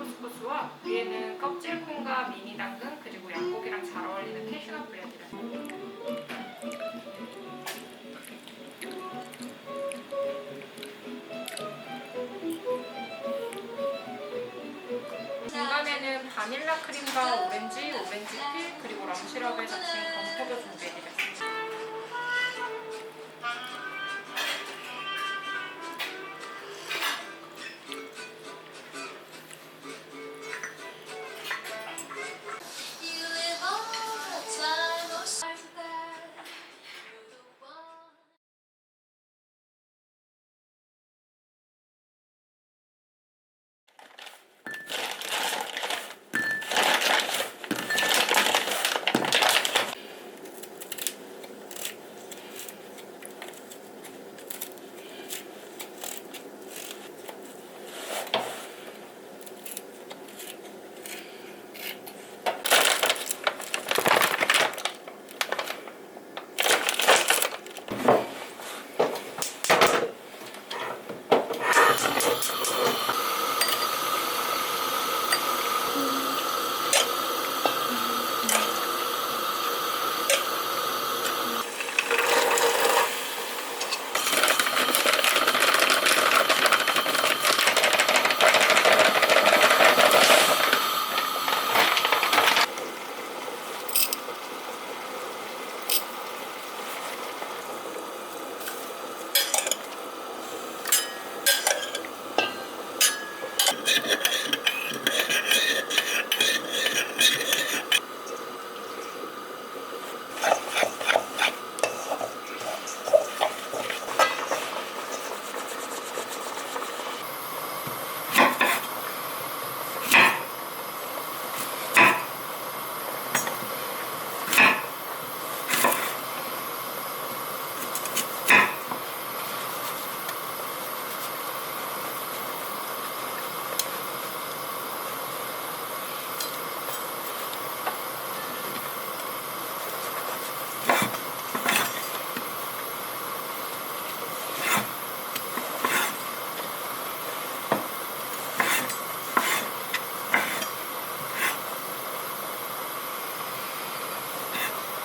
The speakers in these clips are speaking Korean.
코스코스와 위에는 껍질 콩과 미니 당근 그리고 양고기랑 잘 어울리는 캐슈넛 뿌려드렸어요. 중간에는 바닐라 크림과 오렌지, 오렌지 필 그리고 럼 시럽에 적신 건포도 준비해드렸습니다.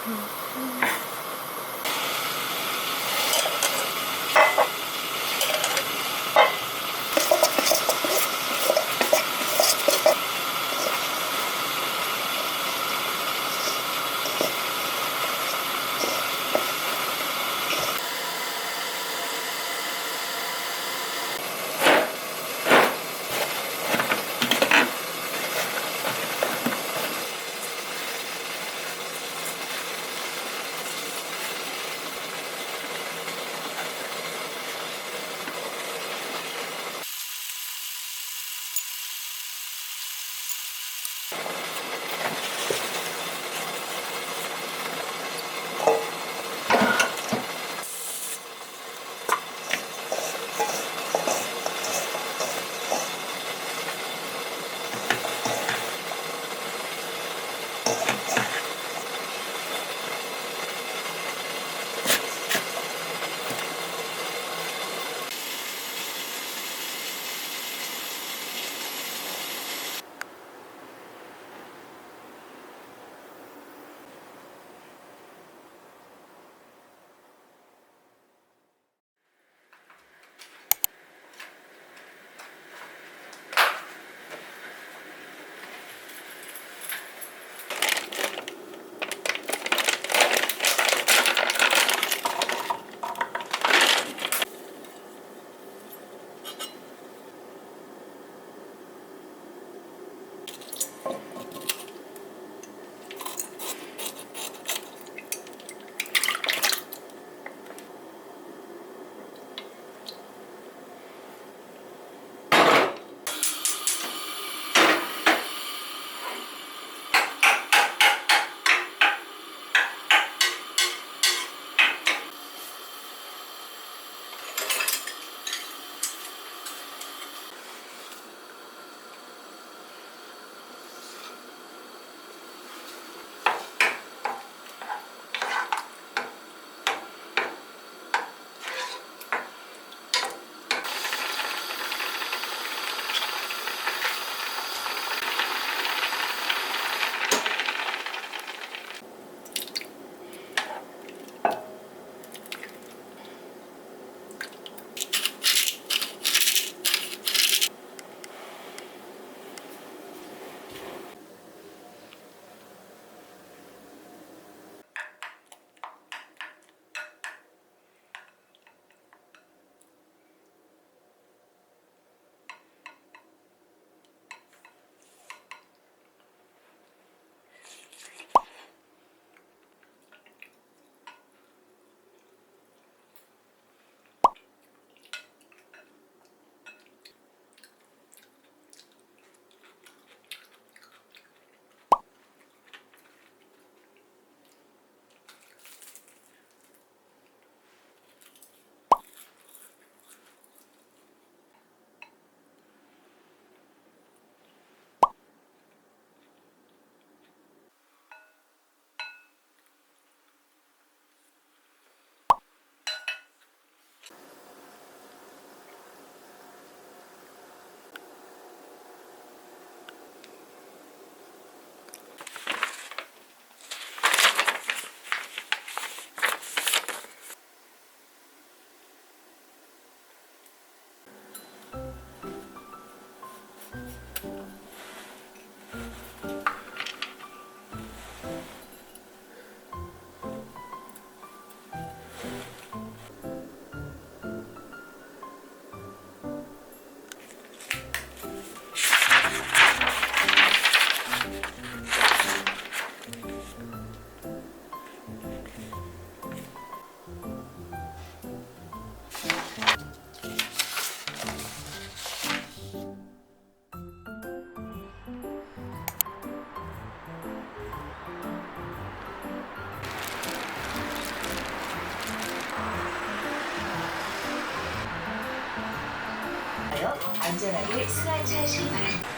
Mm-hmm. 안전하게 승하차하시기 바랍니다.